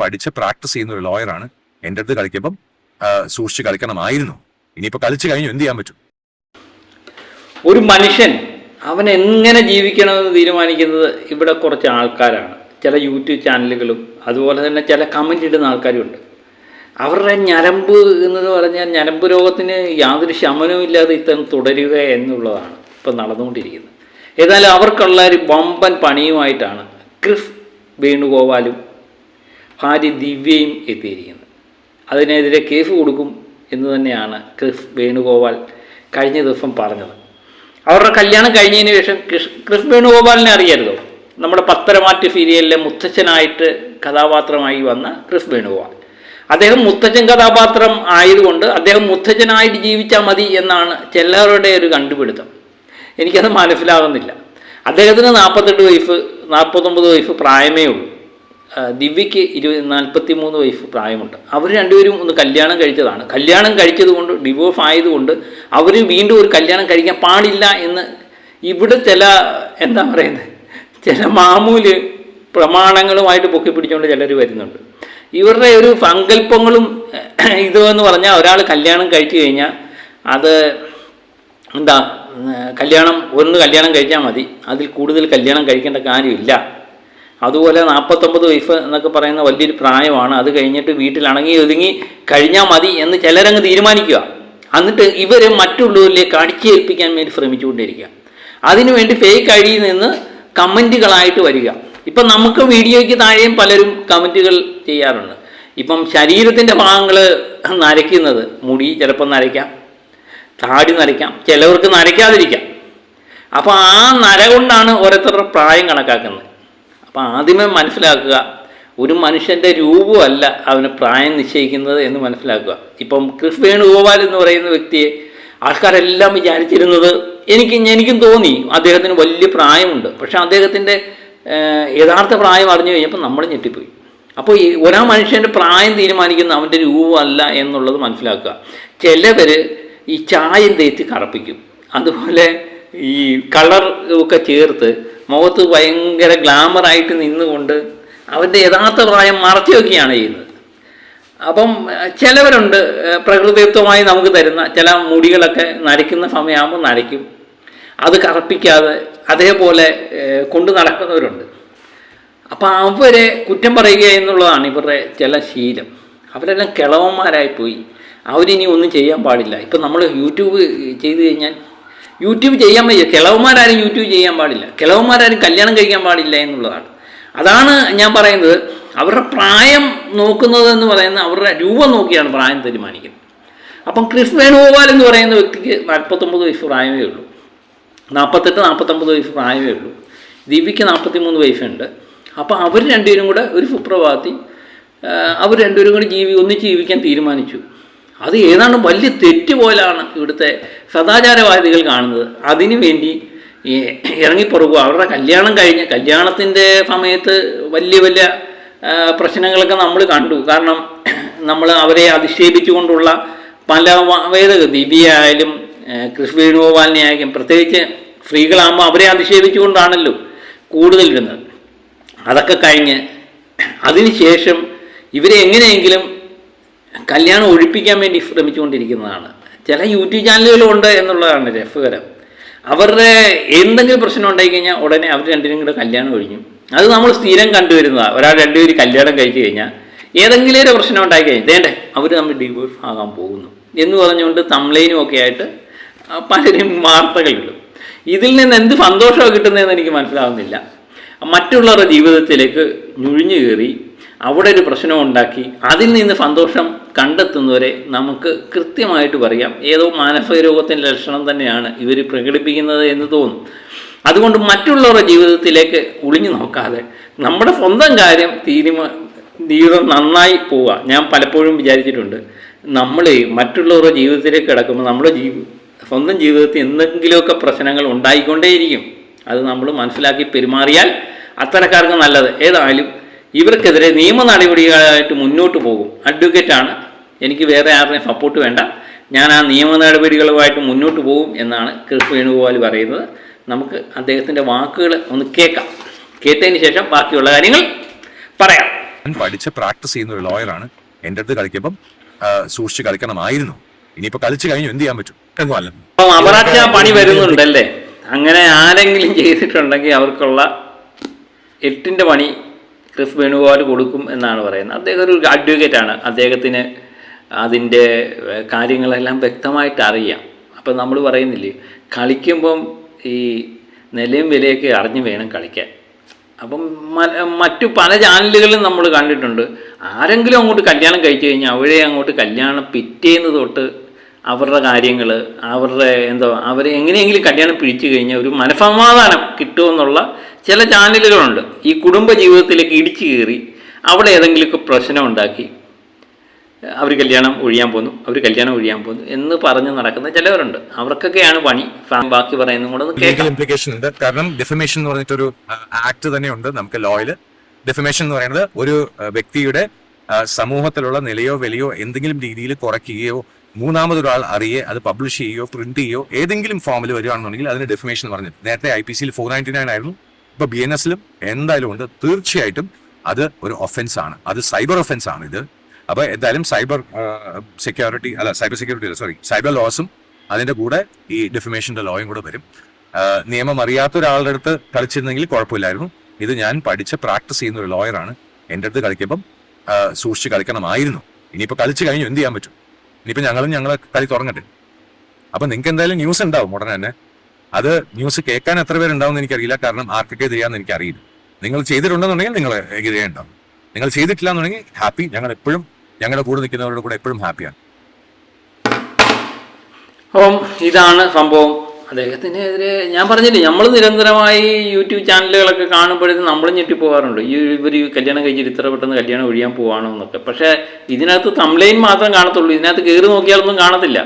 പഠിച്ച് പ്രാക്ടീസ് ചെയ്യുന്ന ഒരു ലോയറാണ് എന്റെ അടുത്ത് കളിക്കുമ്പം സൂക്ഷിച്ച് കളിക്കണമായിരുന്നു. ഇനിയിപ്പോ കളിച്ചു കഴിഞ്ഞു എന്ത് ചെയ്യാൻ പറ്റും? ഒരു മനുഷ്യൻ അവൻ എങ്ങനെ ജീവിക്കണമെന്ന് തീരുമാനിക്കുന്നത് ഇവിടെ കുറച്ച് ആൾക്കാരാണ്. ചില യൂട്യൂബ് ചാനലുകളും അതുപോലെ തന്നെ ചില കമന്റ് ഇടുന്ന ആൾക്കാരും ഉണ്ട്. അവരുടെ ഞരമ്പ് എന്നത് പറഞ്ഞാൽ ഞരമ്പ് രോഗത്തിന് യാതൊരു ശമനവും ഇല്ലാതെ ഇത്തരം തുടരുക എന്നുള്ളതാണ് ഇപ്പം നടന്നുകൊണ്ടിരിക്കുന്നത്. ഏതായാലും അവർക്കുള്ള ഒരു വമ്പൻ പണിയുമായിട്ടാണ് ക്രിഫ് വേണുഗോപാലും ഭാര്യ ദിവ്യയും എത്തിയിരിക്കുന്നത് അതിനെതിരെ കേസ് കൊടുക്കും എന്ന് തന്നെയാണ് ക്രിസ് വേണുഗോപാൽ കഴിഞ്ഞ ദിവസം പറഞ്ഞത്. അവരുടെ കല്യാണം കഴിഞ്ഞതിന് ശേഷം ക്രിസ് വേണുഗോപാലിനെ അറിയാമല്ലോ നമ്മുടെ പത്തരമാറ്റ് സീരിയലിലെ മുത്തച്ഛനായിട്ട് കഥാപാത്രമായി വന്ന ക്രിസ് വേണുഗോപാൽ. അദ്ദേഹം മുത്തച്ഛൻ കഥാപാത്രം ആയതുകൊണ്ട് അദ്ദേഹം മുത്തച്ഛനായിട്ട് ജീവിച്ചാൽ മതി എന്നാണ് ചിലരുടെ ഒരു കണ്ടുപിടുത്തം. എനിക്കത് മനസ്സിലാകുന്നില്ല അദ്ദേഹത്തിന് നാൽപ്പത്തെട്ട് വയസ്സ് നാൽപ്പത്തൊമ്പത് വയസ്സ് പ്രായമേ ഉള്ളൂ. ദിവ്യയ്ക്ക് ഇരുപത് നാൽപ്പത്തി മൂന്ന് വയസ്സ് പ്രായമുണ്ട്. അവർ രണ്ടുപേരും ഒന്ന് കല്യാണം കഴിച്ചതാണ്. കല്യാണം കഴിച്ചതുകൊണ്ട് ഡിവോഴ്സ് ആയതുകൊണ്ട് അവർ വീണ്ടും ഒരു കല്യാണം കഴിക്കാൻ പാടില്ല എന്ന് ഇവിടെ ചില എന്താ പറയുന്നത് ചില മാമൂൽ പ്രമാണങ്ങളുമായിട്ട് പൊക്കി പിടിച്ചുകൊണ്ട് ചിലർ വരുന്നുണ്ട്. ഇവരുടെ ഒരു സങ്കല്പങ്ങളും ഇതെന്ന് പറഞ്ഞാൽ ഒരാൾ കല്യാണം കഴിച്ചു കഴിഞ്ഞാൽ അത് എന്താ കല്യാണം ഒന്ന് കല്യാണം കഴിച്ചാൽ മതി. അതിൽ കൂടുതൽ കല്യാണം കഴിക്കേണ്ട കാര്യമില്ല. അതുപോലെ നാൽപ്പത്തൊമ്പത് വയസ്സ് എന്നൊക്കെ പറയുന്ന വലിയൊരു പ്രായമാണ്. അത് കഴിഞ്ഞിട്ട് വീട്ടിൽ അണങ്ങി ഒതുങ്ങി കഴിഞ്ഞാൽ മതി എന്ന് ചിലരങ്ങ് തീരുമാനിക്കുക. എന്നിട്ട് ഇവർ മറ്റുള്ളവരിലേക്ക് അടിച്ചേൽപ്പിക്കാൻ വേണ്ടി ശ്രമിച്ചുകൊണ്ടിരിക്കുക. അതിനുവേണ്ടി ഫേക്ക് ഐ ഡിയിൽ നിന്ന് കമന്റുകളായിട്ട് വരിക. ഇപ്പം നമുക്ക് വീഡിയോയ്ക്ക് താഴെയും പലരും കമന്റുകൾ ചെയ്യാറുണ്ട്. ഇപ്പം ശരീരത്തിന്റെ ഭാഗങ്ങൾ നരയ്ക്കുന്നത് മുടി ചിലപ്പോൾ നരയ്ക്കാം താടി നരയ്ക്കാം ചിലവർക്ക് നരയ്ക്കാതിരിക്കാം. അപ്പോൾ ആ നര കൊണ്ടാണ് ഓരോരുത്തരുടെ പ്രായം കണക്കാക്കുന്നത്. അപ്പോൾ ആദ്യമേ മനസ്സിലാക്കുക ഒരു മനുഷ്യന്റെ രൂപമല്ല അവന് പ്രായം നിശ്ചയിക്കുന്നത് എന്ന് മനസ്സിലാക്കുക. ഇപ്പം കൃഷ് വേണുഗോപാൽ എന്ന് പറയുന്ന വ്യക്തിയെ ആൾക്കാരെല്ലാം വിചാരിച്ചിരുന്നത് എനിക്ക് എനിക്കും തോന്നി അദ്ദേഹത്തിന് വലിയ പ്രായമുണ്ട്. പക്ഷേ അദ്ദേഹത്തിന്റെ യഥാർത്ഥ പ്രായം അറിഞ്ഞു കഴിഞ്ഞപ്പോൾ നമ്മൾ ഞെട്ടിപ്പോയി. അപ്പോൾ ഈ ഒരാ മനുഷ്യന്റെ പ്രായം തീരുമാനിക്കുന്ന അവന്റെ രൂപമല്ല എന്നുള്ളത് മനസ്സിലാക്കുക. ചിലവർ ഈ ചായം തേച്ച് കറപ്പിക്കും. അതുപോലെ ഈ കളർ ഒക്കെ ചേർത്ത് മുഖത്ത് ഭയങ്കര ഗ്ലാമറായിട്ട് നിന്നുകൊണ്ട് അവന്റെ യഥാർത്ഥ പ്രായം മറച്ചു വെക്കുകയാണ് ചെയ്യുന്നത്. അപ്പം ചിലവരുണ്ട് പ്രകൃതിത്വമായി നമുക്ക് തരുന്ന ചില മുടികളൊക്കെ നരയ്ക്കുന്ന സമയമാകുമ്പോൾ നരയ്ക്കും. അത് കറപ്പിക്കാതെ അതേപോലെ കൊണ്ടു നടക്കുന്നവരുണ്ട്. അപ്പം അവരെ കുറ്റം പറയുക എന്നുള്ളതാണ് ഇവരുടെ ചില ശീലം. അവരെല്ലാം കിളവന്മാരായി പോയി അവരിനി ഒന്നും ചെയ്യാൻ പാടില്ല. ഇപ്പം നമ്മൾ യൂട്യൂബ് ചെയ്തു കഴിഞ്ഞാൽ യൂട്യൂബ് ചെയ്യാൻ വയ്യ. കിളവന്മാരാരും യൂട്യൂബ് ചെയ്യാൻ പാടില്ല. കിളവന്മാരാരും കല്യാണം കഴിക്കാൻ പാടില്ല എന്നുള്ളതാണ്. അതാണ് ഞാൻ പറയുന്നത്. അവരുടെ പ്രായം നോക്കുന്നത് എന്ന് പറയുന്നത് അവരുടെ രൂപം നോക്കിയാണ് പ്രായം തീരുമാനിക്കുന്നത്. അപ്പം ക്രിസ് വേണുഗോപാൽ എന്ന് പറയുന്ന വ്യക്തിക്ക് നാൽപ്പത്തൊമ്പത് വയസ്സ് പ്രായമേ ഉള്ളൂ. നാൽപ്പത്തെട്ട് നാൽപ്പത്തൊമ്പത് വയസ്സ് പ്രായമേ ഉള്ളൂ. ദിവ്യയ്ക്ക് നാൽപ്പത്തി മൂന്ന് വയസ്സുണ്ട്. അപ്പോൾ അവർ രണ്ടുപേരും കൂടെ ഒരു സുപ്രഭാതത്തിൽ അവർ രണ്ടുപേരും കൂടി ജീവി ഒന്നിച്ച് ജീവിക്കാൻ തീരുമാനിച്ചു. അത് ഏതാണ്ട് വലിയ തെറ്റ് പോലാണ് ഇവിടുത്തെ സദാചാരവാദികൾ കാണുന്നത്. അതിനു വേണ്ടി ഇറങ്ങിപ്പുറകുക അവരുടെ കല്യാണം കഴിഞ്ഞ് കല്യാണത്തിന്റെ സമയത്ത് വലിയ വലിയ പ്രശ്നങ്ങളൊക്കെ നമ്മൾ കണ്ടു. കാരണം നമ്മൾ അവരെ അധിക്ഷേപിച്ചുകൊണ്ടുള്ള പല വേദ ദിവ്യ ആയാലും വേണുഗോപാലിനെ ആയാലും പ്രത്യേകിച്ച് സ്ത്രീകളാകുമ്പോൾ അവരെ അധിക്ഷേപിച്ചുകൊണ്ടാണല്ലോ കൂടുതലിരുന്നത് അതൊക്കെ കഴിഞ്ഞ് അതിനുശേഷം ഇവരെ എങ്ങനെയെങ്കിലും കല്യാണം ഒഴിപ്പിക്കാൻ വേണ്ടി ശ്രമിച്ചുകൊണ്ടിരിക്കുന്നതാണ്. ചില യൂട്യൂബ് ചാനലുകളുണ്ട് എന്നുള്ളതാണ് രസകരം. അവരുടെ എന്തെങ്കിലും പ്രശ്നം ഉണ്ടായി കഴിഞ്ഞാൽ ഉടനെ അവർ രണ്ടിനും കൂടെ കല്യാണം ഒഴിഞ്ഞു. അത് നമ്മൾ സ്ഥിരം കണ്ടുവരുന്നതാണ് ഒരാൾ രണ്ടുപേര് കല്യാണം കഴിച്ചു കഴിഞ്ഞാൽ ഏതെങ്കിലും ഒരു പ്രശ്നം ഉണ്ടായി കഴിഞ്ഞാൽ വേണ്ടേ അവർ തമ്മിൽ ഡിവോഴ്സ് ആകാൻ പോകുന്നു. എന്ന് പറഞ്ഞുകൊണ്ട് തംലൈനും ഒക്കെ ആയിട്ട് പലരും വാർത്തകളിടും. ഇതിൽ നിന്ന് എന്ത് സന്തോഷമാണ് കിട്ടുന്നതെന്ന് എനിക്ക് മനസ്സിലാവുന്നില്ല. മറ്റുള്ളവരുടെ ജീവിതത്തിലേക്ക് ഞുഴിഞ്ഞു കയറി അവിടെ ഒരു പ്രശ്നം ഉണ്ടാക്കി അതിൽ നിന്ന് സന്തോഷം കണ്ടെത്തുന്നവരെ നമുക്ക് കൃത്യമായിട്ട് പറയാം. ഏതോ മാനസിക രോഗത്തിന്റെ ലക്ഷണം തന്നെയാണ് ഇവർ പ്രകടിപ്പിക്കുന്നത് എന്ന് തോന്നും. അതുകൊണ്ട് മറ്റുള്ളവരുടെ ജീവിതത്തിലേക്ക് ഒളിഞ്ഞു നോക്കാതെ നമ്മുടെ സ്വന്തം കാര്യം തീരുമാ ജീവിതം നന്നായി പോവുക. ഞാൻ പലപ്പോഴും വിചാരിച്ചിട്ടുണ്ട് നമ്മൾ മറ്റുള്ളവരുടെ ജീവിതത്തിലേക്ക് കിടക്കുമ്പോൾ നമ്മുടെ ജീവി സ്വന്തം ജീവിതത്തിൽ എന്തെങ്കിലുമൊക്കെ പ്രശ്നങ്ങൾ ഉണ്ടായിക്കൊണ്ടേയിരിക്കും. അത് നമ്മൾ മനസ്സിലാക്കി പെരുമാറിയാൽ അത്തരക്കാർക്ക് നല്ലത്. ഏതായാലും ഇവർക്കെതിരെ നിയമ നടപടികളായിട്ട് മുന്നോട്ട് പോകും. അഡ്വക്കേറ്റാണ് എനിക്ക് വേറെ ആരുടെയും സപ്പോർട്ട് വേണ്ട. ഞാൻ ആ നിയമ നടപടികളുമായിട്ട് മുന്നോട്ട് പോകും എന്നാണ് കൃഷ് വേണുഗോപാൽ പറയുന്നത്. നമുക്ക് അദ്ദേഹത്തിന്റെ വാക്കുകൾ ഒന്ന് കേൾക്കാം. കേട്ടതിന് ശേഷം ബാക്കിയുള്ള കാര്യങ്ങൾ പറയാം. ഞാൻ പഠിച്ച് പ്രാക്ടീസ് ചെയ്യുന്ന ഒരു ലോയറാണ് എന്റെ അടുത്ത് കളിക്കുമ്പം സൂക്ഷിച്ച് കളിക്കണമായിരുന്നു. ഇനിയിപ്പോ കളിച്ചു കഴിഞ്ഞു എന്ത് ചെയ്യാൻ പറ്റും? അപ്പം അപരാധ പണി വരുന്നുണ്ടല്ലേ? അങ്ങനെ ആരെങ്കിലും ചെയ്തിട്ടുണ്ടെങ്കിൽ അവർക്കുള്ള എട്ടിന്റെ പണി ക്രിസ് വേണുഗോപാൽ കൊടുക്കും എന്നാണ് പറയുന്നത്. അദ്ദേഹം ഒരു അഡ്വക്കേറ്റ് ആണ്. അദ്ദേഹത്തിന് അതിന്റെ കാര്യങ്ങളെല്ലാം വ്യക്തമായിട്ട് അറിയാം. അപ്പം നമ്മൾ പറയുന്നില്ലേ കളിക്കുമ്പം ഈ നിലയും വിലയൊക്കെ അറിഞ്ഞു വേണം കളിക്കാൻ. അപ്പം മറ്റു പല ചാനലുകളിലും നമ്മൾ കണ്ടിട്ടുണ്ട്. ആരെങ്കിലും അങ്ങോട്ട് കല്യാണം കഴിച്ചു കഴിഞ്ഞാൽ അവിടെ അങ്ങോട്ട് കല്യാണം പിറ്റേന്ന് തൊട്ട് അവരുടെ കാര്യങ്ങൾ അവരുടെ എന്തോ അവരെ എങ്ങനെയെങ്കിലും കല്യാണം പിടിച്ചു കഴിഞ്ഞാൽ ഒരു മനസമാധാനം കിട്ടുമെന്നുള്ള ചില ചാനലുകളുണ്ട്. ഈ കുടുംബ ജീവിതത്തിലേക്ക് ഇടിച്ചു കയറി അവിടെ ഏതെങ്കിലുമൊക്കെ പ്രശ്നം ഉണ്ടാക്കി അവർ കല്യാണം ഒഴിയാൻ പോന്നു അവർ കല്യാണം ഒഴിയാൻ പോന്നു എന്ന് പറഞ്ഞ് നടക്കുന്ന ചിലവരുണ്ട്. അവർക്കൊക്കെയാണ് പണി. ബാക്കി പറയുന്നതും കൂടെ ഇംപ്ലിക്കേഷൻ ഉണ്ട്. കാരണം ഡിഫമേഷൻ എന്ന് പറഞ്ഞിട്ടൊരു ആക്ട് തന്നെയുണ്ട്. നമുക്ക് ലോയിൽ ഡിഫമേഷൻ എന്ന് പറയുന്നത് ഒരു വ്യക്തിയുടെ സമൂഹത്തിലുള്ള നിലയോ വിലയോ എന്തെങ്കിലും രീതിയിൽ കുറയ്ക്കുകയോ മൂന്നാമതൊരാൾ അറിയേ അത് പബ്ലിഷ് ചെയ്യോ പ്രിന്റ് ചെയ്യോ ഏതെങ്കിലും ഫോമിൽ വരികയാണെന്നുണ്ടെങ്കിൽ അതിന് ഡെഫിമേഷൻ എന്ന് പറഞ്ഞത് നേരത്തെ ഐ പി സിയിൽ ഫോർ നയന്റി നയൻ ആയിരുന്നു. ഇപ്പൊ ബി എൻ എസിലും എന്തായാലും ഉണ്ട്. തീർച്ചയായിട്ടും അത് ഒരു ഒഫൻസ് ആണ്. അത് സൈബർ ഒഫൻസ് ആണ് ഇത്. അപ്പൊ എന്തായാലും സൈബർ സെക്യൂരിറ്റി അല്ല സൈബർ സെക്യൂരിറ്റി സോറി സൈബർ ലോസും അതിന്റെ കൂടെ ഈ ഡെഫിമേഷന്റെ ലോയും കൂടെ വരും. നിയമം അറിയാത്ത ഒരാളുടെ അടുത്ത് കളിച്ചിരുന്നെങ്കിൽ കുഴപ്പമില്ലായിരുന്നു. ഇത് ഞാൻ പഠിച്ച് പ്രാക്ടീസ് ചെയ്യുന്ന ഒരു ലോയറാണ് എന്റെ അടുത്ത് കളിക്കുമ്പം സൂക്ഷിച്ച് കളിക്കണമായിരുന്നു. ഇനിയിപ്പോൾ കളിച്ചു കഴിഞ്ഞു എന്ത് ചെയ്യാൻ പറ്റും? ഇനിയിപ്പോ ഞങ്ങളും ഞങ്ങളെ കളി തുടങ്ങട്ടെ അപ്പം നിങ്ങൾക്ക് എന്തായാലും ന്യൂസ് ഉണ്ടാവും ഉടനെ തന്നെ. അത് ന്യൂസ് കേൾക്കാൻ എത്ര പേരുണ്ടാവും എനിക്കറിയില്ല. കാരണം ആർക്കൊക്കെ ചെയ്യാമെന്ന് എനിക്കറിയില്ല. നിങ്ങൾ ചെയ്തിട്ടുണ്ടെന്നുണ്ടെങ്കിൽ നിങ്ങൾ എതിരെ ഉണ്ടാവും നിങ്ങൾ ചെയ്തിട്ടില്ല എന്നുണ്ടെങ്കിൽ ഹാപ്പി ഞങ്ങൾ എപ്പോഴും ഞങ്ങളുടെ കൂടെ നിൽക്കുന്നവരുടെ കൂടെ എപ്പോഴും ഹാപ്പിയാണ് അപ്പം ഇതാണ് സംഭവം. അദ്ദേഹത്തിനെതിരെ ഞാൻ പറഞ്ഞില്ലേ നമ്മൾ നിരന്തരമായി യൂട്യൂബ് ചാനലുകളൊക്കെ കാണുമ്പോഴേക്കും നമ്മൾ ഞെട്ടിപ്പോകാറുണ്ട് ഈ ഇവർ ഈ കല്യാണം കഴിച്ചിട്ട് ഇത്ര പെട്ടെന്ന് കല്യാണം ഒഴിയാൻ പോവാണോ എന്നൊക്കെ. പക്ഷേ ഇതിനകത്ത് തംലൈൻ മാത്രം കാണത്തുള്ളൂ. ഇതിനകത്ത് കയറി നോക്കിയാലൊന്നും കാണത്തില്ല.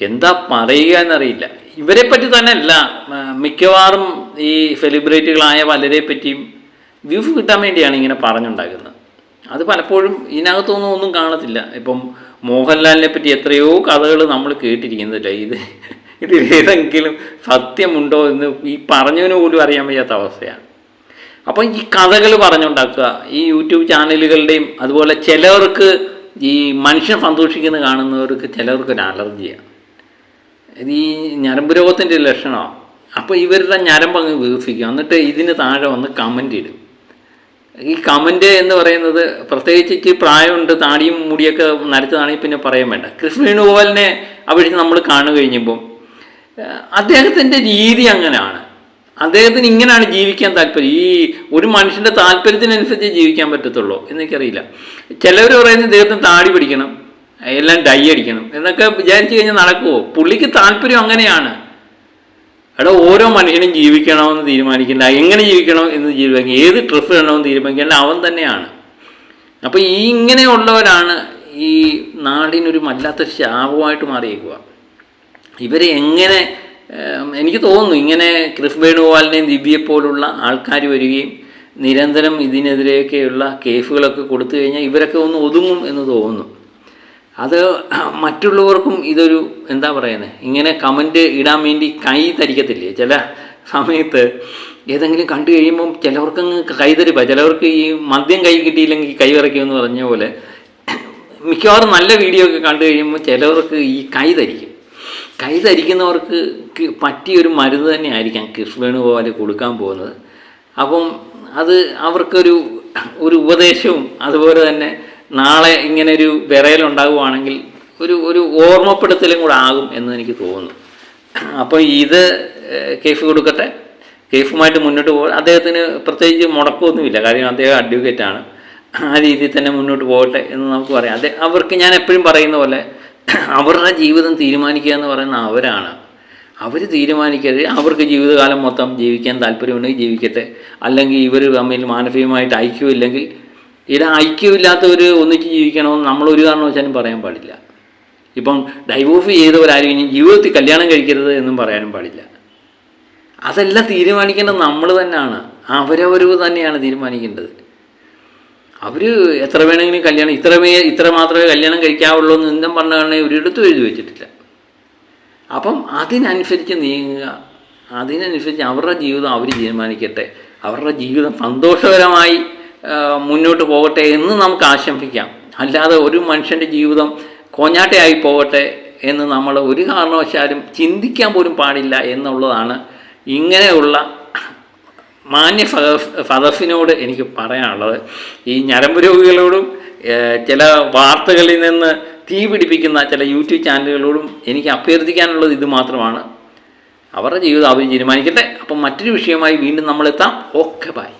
എന്താ പറയുക എന്നറിയില്ല. ഇവരെ പറ്റി തന്നെ അല്ല മിക്കവാറും ഈ സെലിബ്രിറ്റികളായ പലരെ പറ്റിയും വ്യൂസ് കിട്ടാൻ വേണ്ടിയാണ് ഇങ്ങനെ പറഞ്ഞുണ്ടാക്കുന്നത്. അത് പലപ്പോഴും ഇതിനകത്തൊന്നും ഒന്നും കാണത്തില്ല. ഇപ്പം മോഹൻലാലിനെ പറ്റി എത്രയോ കഥകൾ നമ്മൾ കേട്ടിരിക്കുന്നില്ല ഇത് ഇതിൽ ഏതെങ്കിലും സത്യമുണ്ടോ എന്ന് ഈ പറഞ്ഞതിന് പോലും അറിയാൻ വയ്യാത്ത അവസ്ഥയാണ്. അപ്പം ഈ കഥകൾ പറഞ്ഞുണ്ടാക്കുക ഈ യൂട്യൂബ് ചാനലുകളുടെയും അതുപോലെ ചിലവർക്ക് ഈ മനുഷ്യൻ സന്തോഷിക്കുന്ന കാണുന്നവർക്ക് ചിലവർക്ക് ഒരു അലർജിയാണ്. ഈ ഞരമ്പ് രോഗത്തിന്റെ ലക്ഷണമാണ് അപ്പോൾ ഇവരുടെ ഞരമ്പ് അങ്ങ് വികസിക്കും. എന്നിട്ട് ഇതിന് താഴെ വന്ന് കമന്റ് ഇടും. ഈ കമന്റ് എന്ന് പറയുന്നത് പ്രത്യേകിച്ച് ഇച്ചിരി പ്രായമുണ്ട് താടിയും മുടിയൊക്കെ നരച്ചതാണെങ്കിൽ പിന്നെ പറയാൻ വേണ്ട. കൃഷ്ണ വേണുഗോപാലിനെ അവിടെ നമ്മൾ കാണു കഴിഞ്ഞപ്പം ഏഹ് അദ്ദേഹത്തിന്റെ രീതി അങ്ങനെയാണ്. അദ്ദേഹത്തിന് ഇങ്ങനെയാണ് ജീവിക്കാൻ താല്പര്യം. ഈ ഒരു മനുഷ്യന്റെ താല്പര്യത്തിനനുസരിച്ച് ജീവിക്കാൻ പറ്റത്തുള്ളൂ എന്നെനിക്കറിയില്ല ചിലവർ പറയുന്നത് ഇദ്ദേഹത്തിന് താടി പിടിക്കണം എല്ലാം ഡൈ അടിക്കണം എന്നൊക്കെ വിചാരിച്ചു കഴിഞ്ഞാൽ നടക്കുമോ പുള്ളിക്ക് താല്പര്യം അങ്ങനെയാണ്. എടാ ഓരോ മനുഷ്യനും ജീവിക്കണമെന്ന് തീരുമാനിക്കില്ല. എങ്ങനെ ജീവിക്കണം എന്ന് തീരുമാനിക്കുക ഏത് ഡ്രസ്സ് ഇടണമെന്ന് തീരുമാനിക്കില്ല അവൻ തന്നെയാണ്. അപ്പോൾ ഈ ഇങ്ങനെയുള്ളവരാണ് ഈ നാടിനൊരു വല്ലാത്തൊരു ശാപമായിട്ട് മാറിയേക്കുക ഇവരെ എങ്ങനെ എനിക്ക് തോന്നുന്നു ഇങ്ങനെ ക്രിസ് വേണുഗോപാലിനെയും ദിവ്യയെ പോലുള്ള ആൾക്കാർ വരികയും നിരന്തരം ഇതിനെതിരെയൊക്കെയുള്ള കേഫുകളൊക്കെ കൊടുത്തു കഴിഞ്ഞാൽ ഇവരൊക്കെ ഒന്ന് ഒതുങ്ങും എന്ന് തോന്നുന്നു. അത് മറ്റുള്ളവർക്കും ഇതൊരു എന്താ പറയുന്നത് ഇങ്ങനെ കമന്റ് ഇടാൻ വേണ്ടി കൈ തരിക്കത്തില്ലേ? ചില സമയത്ത് ഏതെങ്കിലും കണ്ടു കഴിയുമ്പം ചിലവർക്ക് കൈ തരിപ്പ. ചിലവർക്ക് ഈ മദ്യം കൈ കിട്ടിയില്ലെങ്കിൽ കൈ വിറയ്ക്കുമെന്ന് പറഞ്ഞ പോലെ മിക്കവാറും നല്ല വീഡിയോ ഒക്കെ കണ്ടു കഴിയുമ്പോൾ ചിലവർക്ക് ഈ കൈ തരിക്കും. കൈ ധരിക്കുന്നവർക്ക് പറ്റിയ പറ്റിയൊരു മരുന്ന് തന്നെ ആയിരിക്കാം പോലെ കൊടുക്കാൻ പോകുന്നത്. അപ്പം അത് അവർക്കൊരു ഒരു ഉപദേശവും അതുപോലെ തന്നെ നാളെ ഇങ്ങനെ ഒരു വിറയലുണ്ടാകുവാണെങ്കിൽ ഒരു ഒരു ഓർമ്മപ്പെടുത്തലും കൂടെ ആകും എന്ന് എനിക്ക് തോന്നുന്നു. അപ്പം ഇത് കേഫ് കൊടുക്കട്ടെ. കേഫുമായിട്ട് മുന്നോട്ട് പോകാൻ അദ്ദേഹത്തിന് പ്രത്യേകിച്ച് മുടക്കമൊന്നുമില്ല. കാര്യം അദ്ദേഹം അഡ്വക്കേറ്റാണ് ആ രീതിയിൽ തന്നെ മുന്നോട്ട് പോകട്ടെ എന്ന് നമുക്ക് പറയാം. അദ്ദേഹം അവർക്ക് ഞാൻ എപ്പോഴും പറയുന്ന പോലെ അവരുടെ ജീവിതം തീരുമാനിക്കുക എന്ന് പറയുന്ന അവരാണ്. അവർ തീരുമാനിക്കരുത്. അവർക്ക് ജീവിതകാലം മൊത്തം ജീവിക്കാൻ താല്പര്യമുണ്ടെങ്കിൽ ജീവിക്കട്ടെ. അല്ലെങ്കിൽ ഇവർ തമ്മിൽ മാനസികമായിട്ട് ഐക്യമില്ലെങ്കിൽ ഇവിടെ ഐക്യമില്ലാത്തവർ ഒന്നിച്ച് ജീവിക്കണമെന്ന് നമ്മൾ ഒരു കാരണവശാലും പറയാൻ പാടില്ല. ഇപ്പം ഡൈവോഴ്സ് ചെയ്തവരാരും ഇനി ജീവിതത്തിൽ കല്യാണം കഴിക്കരുത് എന്നും പറയാനും പാടില്ല. അതെല്ലാം തീരുമാനിക്കേണ്ടത് നമ്മൾ തന്നെയാണ്. അവരവർ തന്നെയാണ് തീരുമാനിക്കേണ്ടത്. അവർ എത്ര വേണമെങ്കിലും കല്യാണം ഇത്രമേ ഇത്ര മാത്രമേ കല്യാണം കഴിക്കാവുള്ളൂ എന്ന് എന്തും പറഞ്ഞാണെങ്കിൽ ഒരിടത്തും എഴുതി വെച്ചിട്ടില്ല. അപ്പം അതിനനുസരിച്ച് നീങ്ങുക അതിനനുസരിച്ച് അവരുടെ ജീവിതം അവർ തീരുമാനിക്കട്ടെ അവരുടെ ജീവിതം സന്തോഷകരമായി മുന്നോട്ട് പോകട്ടെ എന്ന് നമുക്ക് ആശംസിക്കാം. അല്ലാതെ ഒരു മനുഷ്യന്റെ ജീവിതം കോഞ്ഞാട്ടയായി പോകട്ടെ എന്ന് നമ്മൾ ഒരു കാരണവശാലും ചിന്തിക്കാൻ പോലും പാടില്ല എന്നുള്ളതാണ് ഇങ്ങനെയുള്ള മാന്യ സദസ് സദസ്സിനോട് എനിക്ക് പറയാനുള്ളത് ഈ ഞരമ്പ് രോഗികളോടും ചില വാർത്തകളിൽ നിന്ന് തീ പിടിപ്പിക്കുന്ന ചില യൂട്യൂബ് ചാനലുകളോടും എനിക്ക് അഭ്യർത്ഥിക്കാനുള്ളത് ഇത് മാത്രമാണ്. അവരുടെ ജീവിതം അവർ തീരുമാനിക്കട്ടെ. അപ്പം മറ്റൊരു വിഷയമായി വീണ്ടും നമ്മളെത്താം. Okay bye.